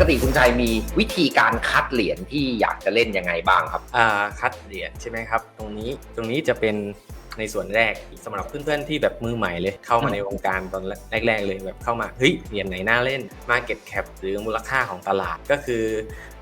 กติคุณชัยมีวิธีการคัดเหรียญที่อยากจะเล่นยังไงบ้างครับ อ่าคัดเหรียญใช่ไหมครับ ตรงนี้ตรงนี้จะเป็น ในส่วนแรกสำหรับเพื่อนๆที่แบบมือใหม่เลย เข้ามาในวงการตอนแรก ๆ เลยแบบเข้ามาเฮ้ยเหรียญไหนน่าเล่น Market Cap หรือมูลค่าของตลาดก็คือ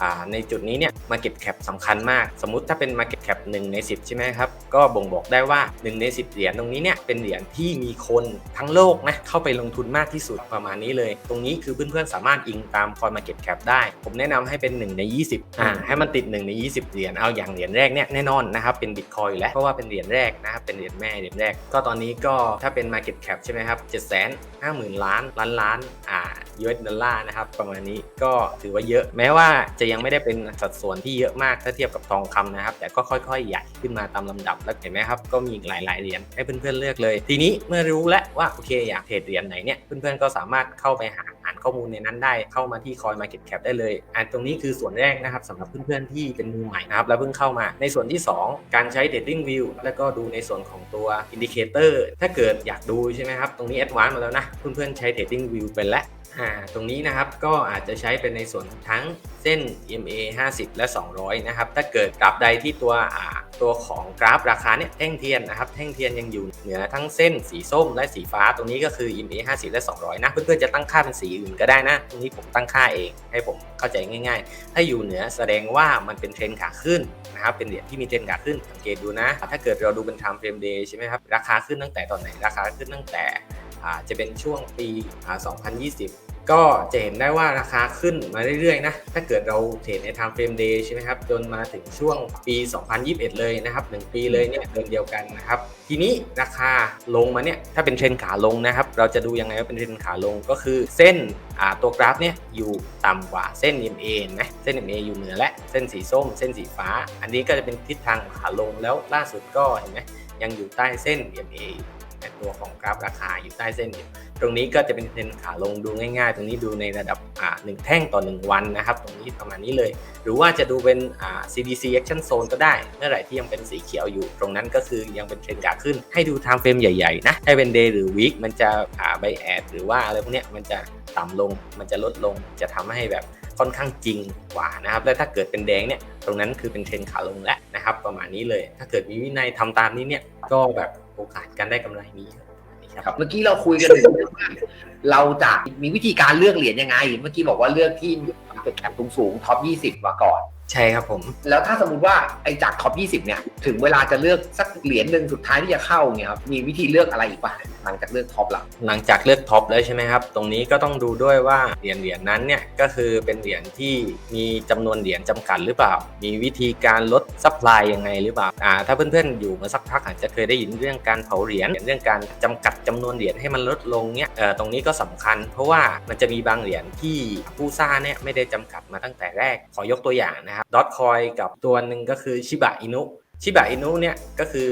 อ่าในจุดนี้เนี่ย Market Cap สำคัญมาก สมมุติถ้าเป็น Market Cap 1 ใน 10 ใช่ไหมครับ ก็บ่งบอกได้ว่า 1 ใน 10 เหรียญตรงนี้เนี่ย เป็นเหรียญที่มีคนทั้งโลกนะเข้าไปลงทุนมากที่สุดประมาณนี้เลย ตรงนี้คือเพื่อนๆสามารถอิงตาม Coin Market Cap ได้ ผมแนะนำให้เป็น 1 ใน 20อ่าให้มันติด 1 ใน 20 เหรียญเอาอย่างเหรียญแรกเนี่ยแน่นอนนะครับเป็น Bitcoin อยู่แล้วเพราะว่าเป็นเหรียญแรกนะครับเป็นเหรียญแม่เหรียญแรก ก็ตอนนี้ก็ถ้าเป็น Market Cap ใช่ไหมครับ7 5 0 0 0 0 ล้านล้านล้านอ่า US ดอลลาร์นะครับประมาณนี้ก็ถือว่าเยอะ แม้ว่าจะยังไม่ได้เป็นสัดส่วนที่เยอะมากถ้าเทียบกับทองคำนะครับ แต่ก็ค่อยๆ ใหญ่ขึ้นมาตามลำดับแล้วเห็นไหมครับก็มีหลายๆเหรียญให้เพื่อนๆเลือกเลย ทีนี้เมื่อรู้แล้วว่าโอเคอยากเทรดเหรียญไหนเนี่ยเพื่อนๆก็สามารถเข้าไปหาานข้อมูลในนั้นได้เข้ามาที่ Coin Market Cap ได้เลยอ่านตรงนี้คือส่วนแรกนะครับสำหรับเพื่อนๆที่เป็นมือใหม่นะครับแล้วเพิ่งเข้ามา ในส่วนที่ 2 การใช้ Trading View แล้วก็ดูในส่วนของตัว Indicator ถ้าเกิดอยากดูใช่ไหมครับ ตรงนี้ Advanced มาแล้วนะ เพื่อนๆใช้ Trading View เป็นแล้วอ่าตรงนี้นะครับก็อาจจะใช้เป็นในส่วนทั้ง เส้น EMA 50 และ 200 นะครับ ถ้าเกิดกราบใดที่ตัวตัวของกราฟราคาเนี่ยแท่งเทียนนะครับ แท่งเทียนยังอยู่เหนือทั้งเส้นสีส้มและสีฟ้า ตรงนี้ก็คือ EMA 50 และ 200 นะ เพื่อนๆจะตั้งค่าเป็นสีอื่นก็ได้นะ ตรงนี้ผมตั้งค่าเองให้ผมเข้าใจง่าย ๆ ถ้าอยู่เหนือแสดงว่ามันเป็นเทรนขาขึ้นนะครับ เป็นเหรียญที่มีเทรนขาขึ้น สังเกตดูนะ ถ้าเกิดเราดูเป็น time frame day ใช่ไหมครับ ราคาขึ้นตั้งแต่ตอนไหน ราคาขึ้นตั้งแต่จะเป็นช่วงปีอ่า2020 ก็จะเห็นได้ว่าราคาขึ้นมาเรื่อยๆนะถ้าเกิดเราเทรดใน time frame day ใช่ไหมครับจนมาถึงช่วงปี 2021 เลยนะครับ 1 ปีเลยเนี่ยเดือนเดียวกันนะครับ ทีนี้ราคาลงมาเนี่ยถ้าเป็นเทรนขาลงนะครับ เราจะดูยังไงว่าเป็นเทรนขาลงก็คือเส้นตัวกราฟเนี่ยอยู่ต่ำกว่าเส้น MA เห็นไหมเส้น MA อยู่เหนือและเส้นสีส้ม เส้นสีฟ้า อันนี้ก็จะเป็นทิศทางขาลงแล้วล่าสุดก็เห็นไหมยังอยู่ใต้เส้น MA ต่ตัวของกราฟราคาอยู่ใต้เส้นอยู่ ตรงนี้ก็จะเป็นเทรนขาลงดูง่าย ๆ ตรงนี้ดูในระดับอ่าหนึ่งแท่งต่อ 1 วันนะครับ ตรงนี้ประมาณนี้เลย หรือว่าจะดูเป็นอ่า CDC Action Zone ก็ได้ เมื่อไหร่ที่ยังเป็นสีเขียวอยู่ ตรงนั้นก็คือยังเป็นเทรนขาขึ้น ให้ดู time frame ใหญ่ๆนะถ้าเป็น day หรือ week มันจะอ่า by ad หรือว่าอะไรพวกเนี้ยมันจะต่ำลง มันจะลดลงจะทำให้แบบค่อนข้างจริงกว่านะครับ และถ้าเกิดเป็นแดงเนี่ย ตรงนั้นคือเป็นเทรนขาลงแล้วนะครับ ประมาณนี้เลย ถ้าเกิดมีวินัยทำตามนี้เนี่ย ก็แบบโอกาสการได้กำไรมีครับ ครับเมื่อกี้เราคุยกันถึงเรื่องว่าเราจะมีวิธีการเลือกเหรียญยังไง เมื่อกี้บอกว่าเลือกที่เป็นแคปสูงๆท็อป 20 มาก่อน ใช่ครับผม แล้วถ้าสมมติว่าไอ้จากท็อป 20 เนี่ย ถึงเวลาจะเลือกสักเหรียญหนึ่งสุดท้ายที่จะเข้าเนี่ยครับ มีวิธีเลือกอะไรอีกป่ะหลังจากเลือกท็อปละหลังจากเลือกท็อปแล้วใช่ไหมครับ ตรงนี้ก็ต้องดูด้วยว่าเหรียญเหรียญนั้นเนี่ยก็คือเป็นเหรียญที่มีจำนวนเหรียญจำกัดหรือเปล่า มีวิธีการลดซัพพลายยังไงหรือเปล่าอ่าถ้าเพื่อนๆอยู่มาสักพักอาจจะเคยได้ยินเรื่องการเผาเหรียญเรื่องการจำกัดจำนวนเหรียญให้มันลดลงเนี่ยเอ่อตรงนี้ก็สำคัญ เพราะว่ามันจะมีบางเหรียญที่ผู้สร้างเนี่ยไม่ได้จำกัดมาตั้งแต่แรกขอยกตัวอย่างนะครับดอทคอยกับตัวหนึ่งก็คือชิบะอินุชิบะอินุเนี่ยก็คือ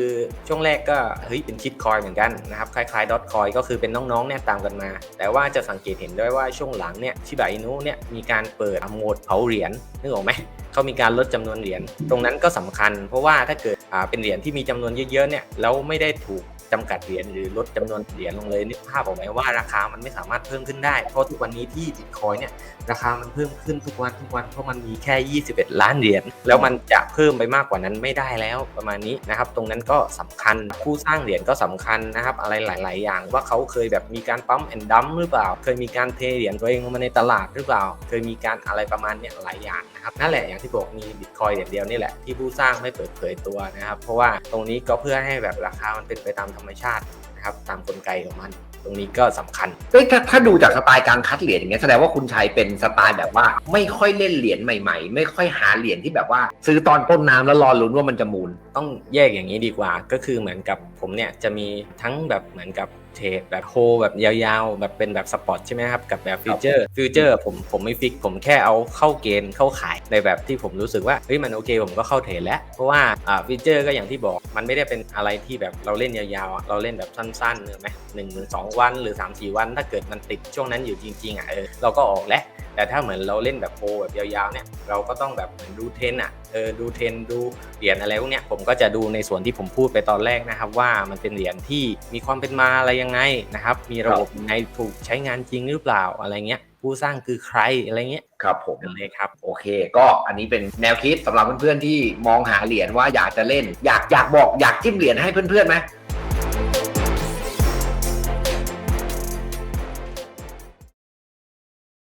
ช่วงแรกก็เฮ้ยเป็นชิดคอยเหมือนกันนะครับคล้ายๆดอทคอยก็คือเป็นน้องๆเนี่ยตามกันมา แต่ว่าจะสังเกตเห็นได้ว่าช่วงหลังเนี่ยชิบะอินุเนี่ยมีการเปิดโหมดเผาเหรียญนึกออกไหมเขามีการลดจำนวนเหรียญตรงนั้นก็สำคัญ เพราะว่าถ้าเกิดอ่าเป็นเหรียญที่มีจำนวนเยอะๆเนี่ยแล้วไม่ได้ถูก จำกัดเหรียญหรือลดจำนวนเหรียญลงเลยนึกภาพออกไหมว่าราคามันไม่สามารถเพิ่มขึ้นได้ เพราะทุกวันนี้ที่บิตคอยเนี่ยราคามันเพิ่มขึ้นทุกวันทุกวันเพราะมันมีแค่ 21 ล้านเหรียญแล้วมันจะเพิ่มไปมากกว่านั้นไม่ได้แล้วประมาณนี้นะครับตรงนั้นก็สำคัญผู้สร้างเหรียญก็สำคัญนะครับอะไรหลาย ๆ อย่าง ว่าเขาเคยแบบมีการปั๊มแอนดัมหรือเปล่า เคยมีการเทเหรียญตัวเองลงมาในตลาดหรือเปล่า เคยมีการอะไรประมาณเนี้ยหลายอย่างนะครับนั่นแหละอย่างที่บอกมีบิตคอยเหรียญเดียวนี่แหละที่ผู้สร้างไม่เปิดเผยตัวนะครับเพราะว่าตรงนี้ก็เพื่อให้แบบราคามันเป็นไปตามธรรมชาตินะครับตามกลไกของมัน ตรงนี้ก็สำคัญเอ้ยถ้าถ้าดูจากสไตล์การคัดเหรียญอย่างเงี้ยแสดงว่าคุณชัยเป็นสไตล์แบบว่า ไม่ค่อยเล่นเหรียญใหม่ๆ ไม่ค่อยหาเหรียญที่แบบว่า ซื้อตอนต้นน้ำแล้วรอลุ้นว่ามันจะมูล ต้องแยกอย่างนี้ดีกว่า ก็คือเหมือนกับผมเนี่ยจะมีทั้งแบบเหมือนกับเทรดแบบโฮแบบยาวๆ แบบเป็นแบบสปอร์ตใช่ไหมครับ กับแบบฟิวเจอร์ฟิวเจอร์ผมผมไม่ฟิก ผมแค่เอาเข้าเกณฑ์เข้าขายในแบบที่ผมรู้สึกว่าเฮ้ยมันโอเคผมก็เข้าเทรดแล้ว เพราะว่าอ่าฟิวเจอร์ก็อย่างที่บอกมันไม่ได้เป็นอะไรที่แบบเราเล่นยาวๆอะเราเล่นแบบสั้นๆเนอะไหมหนึ่งถึงสองวันหรือ3าสี่วัน ถ้าเกิดมันติดช่วงนั้นอยู่จริงๆอะเออเราก็ออกแล้ว แต่ถ้าเหมือนเราเล่นแบบโปรแบบยาวๆเนี่ยเราก็ต้องแบบเหมือนดูเทรนด์อะเออดูเทรนด์ดูเหรียญอะไรพวกเนี้ยผมก็จะดูในส่วนที่ผมพูดไปตอนแรกนะครับว่ามันเป็นเหรียญที่มีความเป็นมาอะไรยังไงนะครับมีระบบยังไงถูกใช้งานจริงหรือเปล่าอะไรเงี้ยผู้สร้างคือใครอะไรเงี้ยครับผมนั่นเลยครับโอเค ก็อันนี้เป็นแนวคิดสำหรับเพื่อนๆที่มองหาเหรียญว่าอยากจะเล่น อยากอยากบอกอยากจิ้มเหรียญให้เพื่อนๆไหม